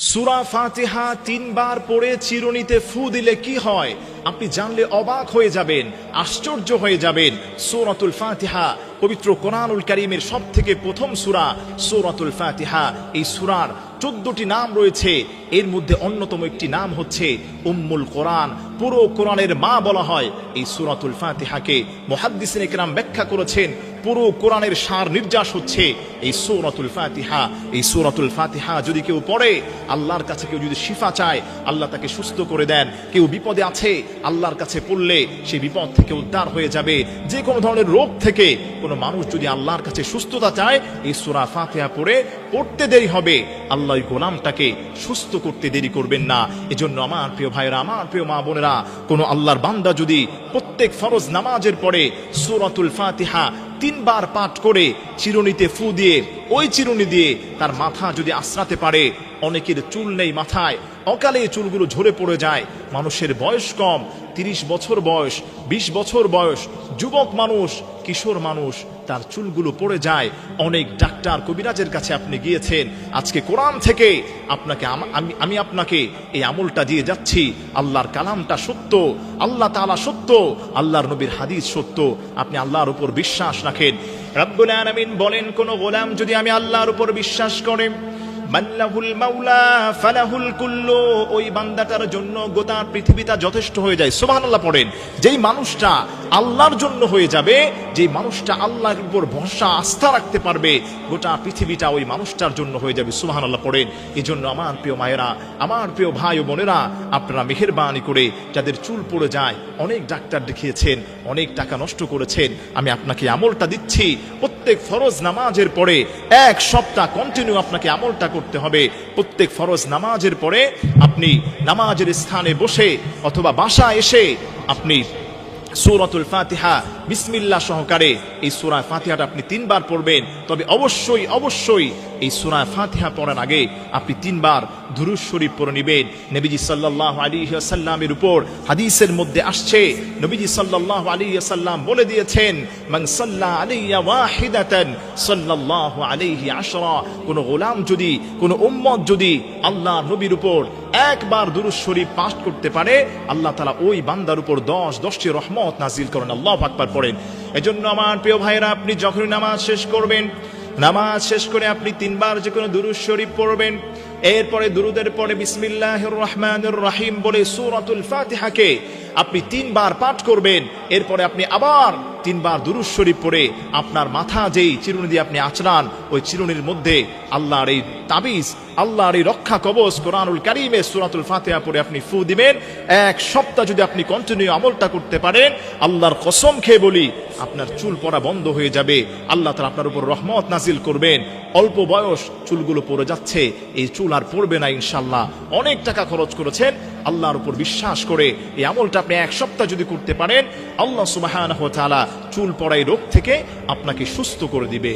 সুরা ফাতিহা তিনবার পড়ে চিরুনিতে ফু দিলে কি হয়? আপনি জানলে অবাক হয়ে যাবেন, আশ্চর্য হয়ে যাবেন। সৌরাতুল ফাতিহা, পবিত্র কোরআনুল করিমের সব থেকে প্রথম সুরা সৌরাতুল ফাতিহা। এই সুরার চোদ্দটি নাম রয়েছে এর মধ্যে অন্যতম একটি নাম হচ্ছে উম্মুল কোরআন। পুরো কোরআনের মা বলা হয়। এই সূরাতুল ফাতিহাকে মুহাদ্দিসিন ইকরাম ব্যাখ্যা করেছেন। পুরো কোরআনের সার নির্যাস হচ্ছে এই সূরাতুল ফাতিহা। এই সূরাতুল ফাতিহা যদি কেউ পড়ে, আল্লাহর কাছে কেউ যদি শিফা চায়, আল্লাহ তাকে সুস্থ করে দেন। কেউ বিপদে আছে, আল্লাহর কাছে পড়লে সে বিপদ থেকে উদ্ধার হয়ে যাবে। যে কোনো ধরনের রোগ থেকে কোনো মানুষ যদি আল্লাহর কাছে সুস্থতা চায়, এই সূরা ফাতিহা পড়ে, পড়তে দেরি হবে। আল্লাহ গোলামটাকে সুস্থ করতে দেরি করবেন না। এজন্য আমার প্রিয় ভাইরা আমার প্রিয় মা বোনেরা, কোনো আল্লাহর বান্দা যদি প্রত্যেক ফরজ নামাজের পরে সূরাতুল ফাতিহা তিনবার পাঠ করে চিরুনিতে ফু দিয়ে, ওই চিরুনি দিয়ে তার মাথা যদি আশ্রাতে পারে, অনেকের চুল নেই মাথায়, অকালে চুলগুলো ঝরে পড়ে যায়, মানুষের বয়স কম, তিরিশ বছর বয়স ২০ বছর বয়স, যুবক মানুষ, কিশোর মানুষ তার চুলগুলো পড়ে যায়। অনেক ডাক্তার কবিরাজের কাছে আপনি গিয়েছেন। আজকে কোরআন থেকে আপনাকে আমি আমি আপনাকে এই আমলটা দিয়ে যাচ্ছি। আল্লাহর কালামটা সত্য, আল্লাহ তালা সত্য, আল্লাহর নবীর হাদিস সত্য। আপনি আল্লাহর উপর বিশ্বাস রাখেন। রব্বুল আলমিন বলেন, কোনো গোলাম যদি আমি আল্লাহর উপর বিশ্বাস করে মাল্লাহুল মাওলা ফালাহুল কুল্লু, ওই বান্দাটার জন্য গোটা পৃথিবীটা যথেষ্ট হয়ে যায়। সুবহানাল্লাহ পড়েন, যেই মানুষটা আল্লাহর জন্য হয়ে যাবে, যেই মানুষটা আল্লাহর উপর ভরসা, আস্থা রাখতে পারবে, গোটা পৃথিবীটা ওই মানুষটার জন্য হয়ে যাবে, সুবহানাল্লাহ পড়েন। এই জন্য আমার প্রিয় মায়েরা, আমার প্রিয় ভাই ও বোনেরা, আপনারা মেহেরবানি করে যাদের চুল পড়ে যায়, অনেক ডাক্তার দেখিয়েছেন, অনেক টাকা নষ্ট করেছেন, আমি আপনাকে আমলটা দিচ্ছি। প্রত্যেক ফরজ নামাজের পরে এক সপ্তাহ কন্টিনিউ আপনাকে আমলটা করতে হবে। প্রত্যেক ফরজ নামাজের পরে আপনি নামাজের স্থানে বসে অথবা বাসা এসে আপনি সূরাতুল ফাতিহা, বিসমিল্লাহ সহকারে এই সূরা ফাতিহাটা আপনি তিনবার পড়বেন। তবে অবশ্যই অবশ্যই এই সূরা ফাতিহা পড়ার আগে আপনি তিনবার দুরূদ শরীফ পড়ে নেবেন। নবীজি সাল্লাল্লাহু আলাইহি ওয়াসাল্লামের উপর হাদিসের মধ্যে আসছে, নবীজি সাল্লাল্লাহু আলাইহি ওয়াসাল্লাম বলে দিয়েছেন, মান সাল্লা আলাইয়া ওয়াহিদাতান সাল্লাল্লাহু আলাইহি আশরা কোন গোলাম যদি, কোন উম্মত যদি আল্লাহ নবীর উপর একবার দুরূদ শরীফ পাঠ করতে পারে, আল্লাহ তালা ওই বান্দার উপর 10 10টি রহমত নাজিল করেন। আল্লাহু আকবার পড়েন। এজন্য আমার প্রিয় ভাইরা আপনি যখনই নামাজ শেষ করবেন, নামাজ শেষ করে আপনি তিনবার যে কোনো দুরুদ শরীফ পড়বেন, এরপরে দুরুদের পরে বিসমিল্লাহির রহমানির রাহিম বলে সূরাতুল ফাতিহাকে আপনি তিনবার পাঠ করবেন, এরপরে আপনি আবার তিনবার দুরুদ শরীফ পড়ে আপনার মাথা যেই চিরুনি দিয়ে আপনি আচরান ওই চিরুনির মধ্যে আল্লাহর এই তাবিজ আল্লাহর এই রক্ষা কবচ কোরআনুল কারিমে সূরাতুল ফাতিহা পড়ে আপনি ফু দিবেন। এক সপ্তাহ যদি আপনি কন্টিনিউ আমলটা করতে পারেন, আল্লাহর কসম খেয়ে বলি, আপনার চুল পড়া বন্ধ হয়ে যাবে। আল্লাহ তাআলা আপনার উপর রহমত নাজিল করবেন। অল্প বয়স চুলগুলো পড়ে যাচ্ছে, এই চুল আর পড়বে না ইনশাল্লাহ অনেক টাকা খরচ করেছেন, আল্লাহর উপর বিশ্বাস করে এই আমলটা আপনি এক সপ্তাহ যদি করতে পারেন, আল্লাহ সুবাহ চুল পড়াই রোগ থেকে আপনাকে সুস্থ করে দিবে।